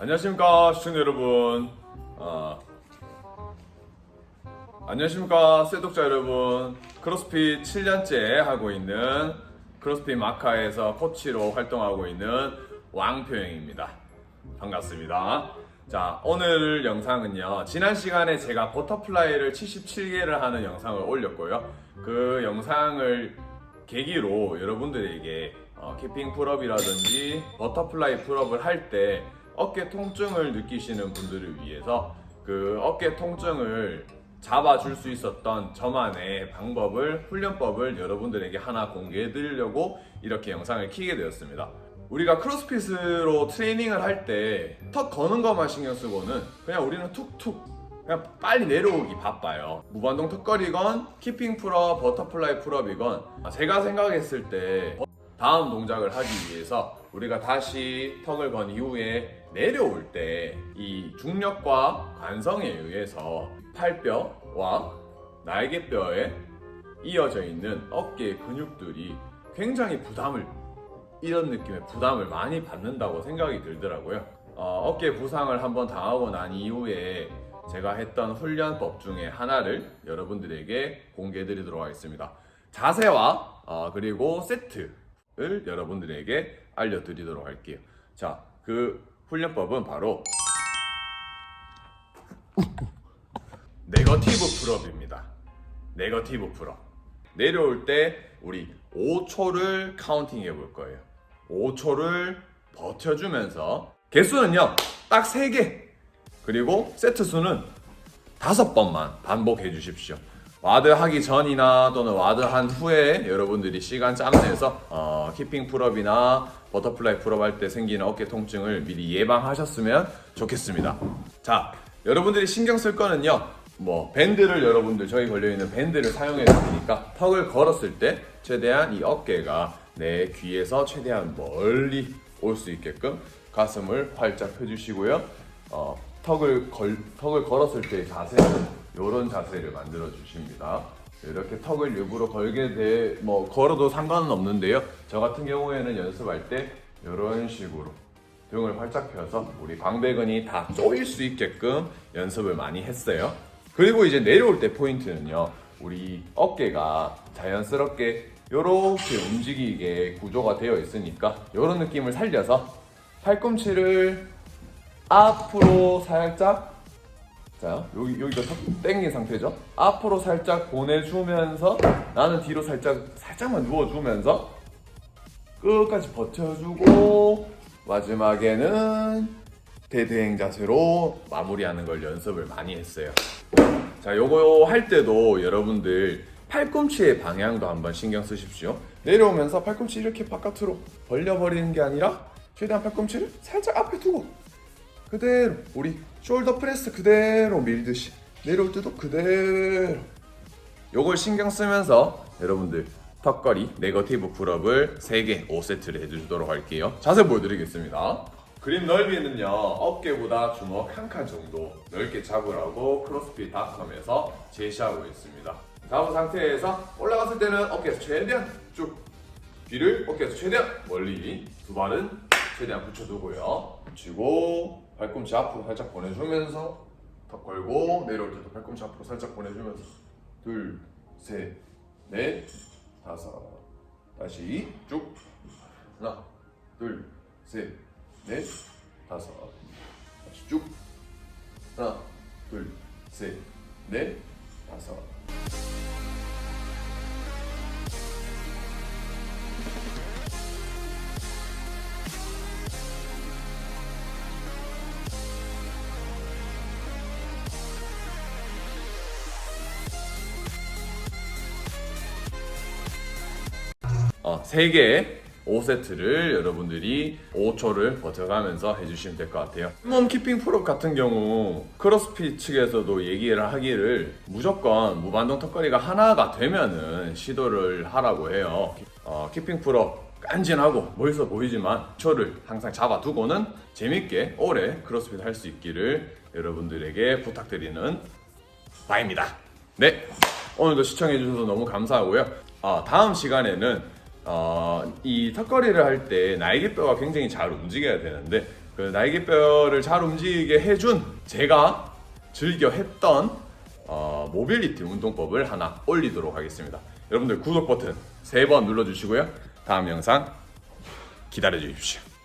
안녕하십니까 시청자 여러분. 어, 안녕하십니까 쇠독자 여러분. 크로스핏 7년째 하고 있는 크로스핏 마카에서 코치로 활동하고 있는 왕표영입니다. 반갑습니다. 자 오늘 영상은요 지난 시간에 제가 버터플라이를 77개를 하는 영상을 올렸고요. 그 영상을 계기로 여러분들에게 어, 키핑 풀업이라든지 버터플라이 풀업을 할때 어깨 통증을 느끼시는 분들을 위해서 그 어깨 통증을 잡아줄 수 있었던 저만의 방법을 훈련법을 여러분들에게 하나 공개해 드리려고 이렇게 영상을 키게 되었습니다. 우리가 크로스핏으로 트레이닝을 할 때 턱 거는 것만 신경 쓰고는 그냥 우리는 툭툭 그냥 빨리 내려오기 바빠요. 무반동 턱걸이건 키핑 풀업, 버터플라이 풀업이건 제가 생각했을 때 다음 동작을 하기 위해서 우리가 다시 턱을 건 이후에 내려올 때 이 중력과 관성에 의해서 팔뼈와 날개뼈에 이어져 있는 어깨 근육들이 굉장히 부담을 이런 느낌의 부담을 많이 받는다고 생각이 들더라고요. 어, 어깨 부상을 한번 당하고 난 이후에 제가 했던 훈련법 중에 하나를 여러분들에게 공개해 드리도록 하겠습니다. 자세와 어, 그리고 세트 를 여러분들에게 알려드리도록 할게요. 자, 그 훈련법은 바로 네거티브 풀업입니다. 네거티브 풀업. 내려올 때 우리 5초를 카운팅 해볼 거예요. 5초를 버텨주면서 개수는요 딱 3개 그리고 세트 수는 5번만 반복해 주십시오. 와드 하기 전이나 또는 와드 한 후에 여러분들이 시간 짬내서 어, 키핑 풀업이나 버터플라이 풀업 할 때 생기는 어깨 통증을 미리 예방하셨으면 좋겠습니다. 자, 여러분들이 신경 쓸 거는요. 뭐 밴드를 여러분들 저희 걸려 있는 밴드를 사용해 주니까 턱을 걸었을 때 최대한 이 어깨가 내 귀에서 최대한 멀리 올 수 있게끔 가슴을 활짝 펴주시고요. 어, 턱을 걸 턱을 걸었을 때 자세는 이런 자세를 만들어 주십니다. 이렇게 턱을 일부러 걸게 돼 뭐 걸어도 상관은 없는데요. 저 같은 경우에는 연습할 때 이런 식으로 등을 활짝 펴서 우리 광배근이 다 쪼일 수 있게끔 연습을 많이 했어요. 그리고 이제 내려올 때 포인트는요. 우리 어깨가 자연스럽게 이렇게 움직이게 구조가 되어 있으니까 이런 느낌을 살려서 팔꿈치를 앞으로 살짝 자 여기 여기가 턱 땡긴 상태죠. 앞으로 살짝 보내주면서 나는 뒤로 살짝 살짝만 누워주면서 끝까지 버텨주고 마지막에는 대대행 자세로 마무리하는 걸 연습을 많이 했어요. 자, 요거 할 때도 여러분들 팔꿈치의 방향도 한번 신경 쓰십시오. 내려오면서 팔꿈치 이렇게 바깥으로 벌려버리는 게 아니라 최대한 팔꿈치를 살짝 앞에 두고 그대로 우리 숄더 프레스 그대로 밀듯이 내려올 때도 그대로. 요걸 신경 쓰면서 여러분들 턱걸이 네거티브 풀업을 3개 5세트를 해주도록 할게요. 자세 보여드리겠습니다. 그립 넓이는요 어깨보다 주먹 한 칸 정도 넓게 잡으라고 크로스핏닷컴에서 제시하고 있습니다. 잡은 상태에서 올라갔을 때는 어깨에서 최대한 쭉 귀를 어깨에서 최대한 멀리 두 발은 최대한 붙여두고요. 붙이고 발꿈치 앞으로 살짝 보내주면서 턱 걸고 내려올 때도 발꿈치 앞으로 살짝 보내주면서 둘, 셋, 넷, 다섯. 다시 쭉. 하나, 둘, 셋, 넷, 다섯. 다시 쭉. 하나, 둘, 셋, 넷, 다섯 어, 3개 5세트를 여러분들이 5초를 버텨가면서 해주시면 될 것 같아요. 몸 키핑 풀업 같은 경우 크로스핏 측에서도 얘기를 하기를 무조건 무반동 턱걸이가 하나가 되면은 시도를 하라고 해요. 어, 키핑 풀업 깐진하고 멋있어 보이지만 초를 항상 잡아두고는 재밌게 오래 크로스핏 할 수 있기를 여러분들에게 부탁드리는 바입니다. 네, 오늘도 시청해주셔서 너무 감사하고요. 어, 다음 시간에는 어, 이 턱걸이를 할 때 날개뼈가 굉장히 잘 움직여야 되는데 그 날개뼈를 잘 움직이게 해준 제가 즐겨 했던 어, 모빌리티 운동법을 하나 올리도록 하겠습니다. 여러분들 구독 버튼 세번 눌러주시고요. 다음 영상 기다려 주십시오. 끝.